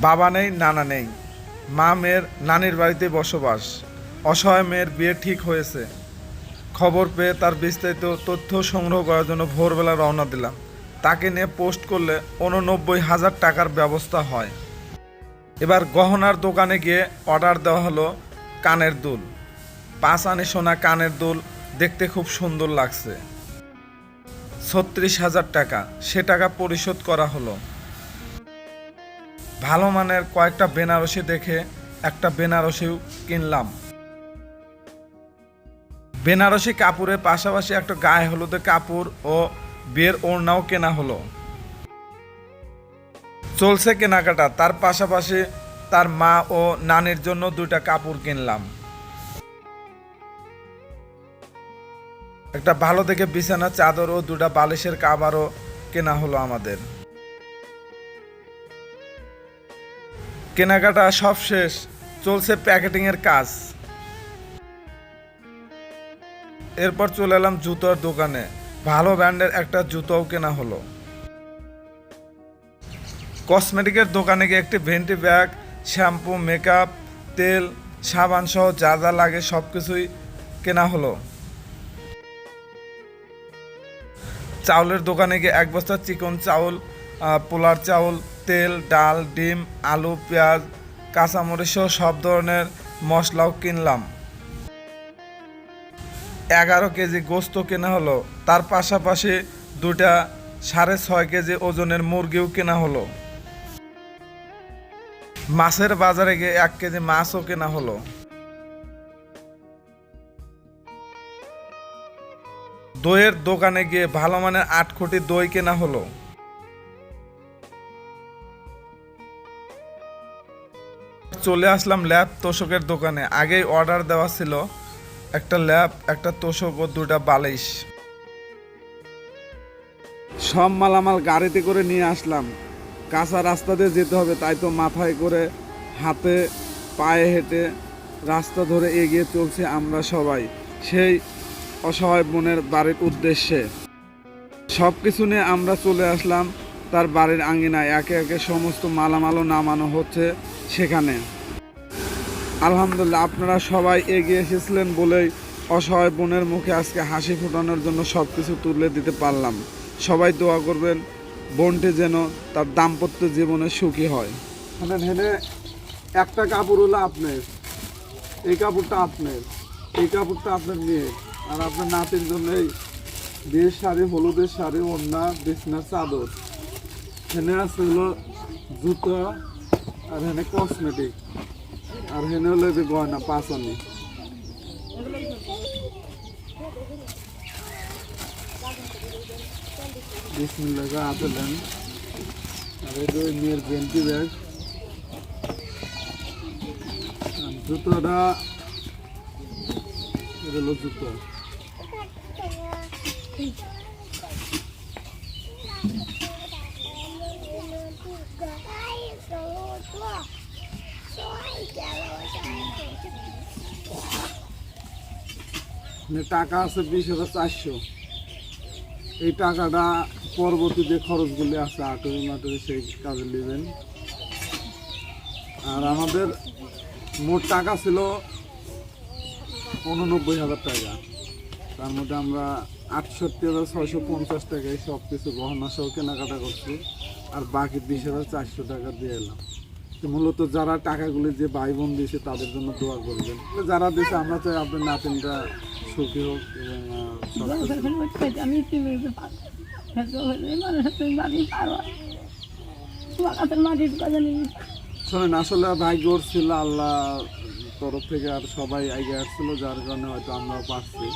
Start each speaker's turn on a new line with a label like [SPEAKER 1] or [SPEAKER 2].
[SPEAKER 1] বাবা নেই, নানা নেই। মা, মেয়ের, নানির বাড়িতে বসবাস। অসহায় মেয়ের বিয়ে ঠিক হয়েছে। খবর পেয়ে তার বিস্তারিত তথ্য সংগ্রহ করার জন্য ভোরবেলা রওনা দিলাম। তাকে নিয়ে পোস্ট করলে উননব্বই হাজার টাকার ব্যবস্থা হয়। এবার গহনার দোকানে গিয়ে অর্ডার দেওয়া হলো কানের দুল। পাঁচ আনি সোনা কানের দুল দেখতে খুব সুন্দর লাগছে। ছত্রিশ হাজার টাকা, সে টাকা পরিশোধ করা হলো। ভালো মানের কয়েকটা বেনারসি দেখে একটা বেনারসিও কিনলাম। বেনারসি কাপড়ের পাশাপাশি একটা গায়ে হলুদের কাপড় ও বিয়ের ওড়নাও কেনা হলো। চলছে কেনাকাটা, তার পাশাপাশি তার মা ও নানির জন্য দুইটা কাপড় কিনলাম। একটা ভালো দেখে বিছানা চাদর ও দুটা বালিশের কাবারও কেনা হলো আমাদের। কেনাকাটা সব শেষ, চলছে প্যাকেটিং এর কাজ। এরপর চলে এলাম জুতোর দোকানে। ভালো ব্র্যান্ডের একটা জুতোও কেনা হলো। কসমেটিকের দোকানে গিয়ে একটি ভেন্টি ব্যাগ, শ্যাম্পু, মেকআপ, তেল, সাবান সহ যা যা লাগে সব কিছুই কেনা হলো। চাউলের দোকানে গিয়ে এক বস্তা চিকন চাউল পোলার চাউল তেল, ডাল, ডিম, আলু, পেঁয়াজ, কাঁচামরিচ সব ধরনের মশলাও কিনলাম। এগারো কেজি গোস্ত কেনা হলো। তার পাশাপাশি দুটা সাড়ে ছয় কেজি ওজনের মুরগিও কেনা হলো। মাছের বাজারে গিয়ে এক কেজি মাছও কেনা হলো। দইয়ের দোকানে গিয়ে ভালো মানের আট কোটি দই কেনা হলো। চলে আসলাম ল্যাব তোষকের দোকানে। আগেই অর্ডার দেওয়া ছিল একটা ল্যাব, একটা তোষক ও দুটা বালিশ। সব মালামাল গাড়িতে করে নিয়ে আসলাম। কাঁচা রাস্তা দিয়ে যেতে হবে, তাই তো মাথায় করে হাতে পায়ে হেঁটে রাস্তা ধরে এগিয়ে চলছি আমরা সবাই। সেই অসহায় বোনের বাড়ির উদ্দেশ্যে। সব কিছু নিয়ে আমরা চলে আসলাম, তার বাড়ির আঙ্গিনায় একে একে সমস্ত মালামালও নামানো হচ্ছে। সেখানে। আলহামদুলিল্লাহ, আপনারা সবাই এগিয়ে এসেছিলেন বলেই অসহায় বোনের মুখে আজকে হাসি ফোটানোর জন্য সব কিছু তুলে দিতে পারলাম। সবাই দোয়া করবেন, বোনটি যেন তার দাম্পত্য জীবনে সুখী হয়। মানে একটা কাপড় হলো আপনার, এই কাপড়টা আপনার, এই কাপড়টা আপনার মেয়ে আর আপনার নাতির জন্য এই বিয়ের শাড়ি, হলুদের শাড়ি, ওড়না, বিছনার চাদর। হেনে আছে হলো জুতো আর হেনে কসমেটিক আর হেনে হলো যে গয়না পাঁচনি বিসমিল্লাহ হাতে দেন। আর এই যে মেয়ের বেন্টি ব্যাগ। জুতোটা, এটা হলো জুতো। টাকা আছে বিশ হাজার চারশো। এই টাকাটা পরবর্তী যে খরচগুলি আছে আটুরি মাটুরি সেই কাজে নেবেন। আর আমাদের মোট টাকা ছিল উননব্বই হাজার টাকা। তার মধ্যে আমরা আটষট্টি হাজার ছয়শো পঞ্চাশ টাকায় সব কিছু গহনা সহ কেনাকাটা করছি। আর বাকি বিশ হাজার চারশো টাকা দিয়ে এলাম। মূলত যারা টাকাগুলি যে ভাই বোন দিয়েছে তাদের জন্য দোয়া করবেন। যারা দিয়েছে আমরা চাই আপনার নাতিনটা সুখী হোক শোনেন আসলে ভাগ্যর ছিল আল্লাহ তরফ থেকে আর সবাই আগে আসছিল যার কারণে হয়তো আমরাও পারছি।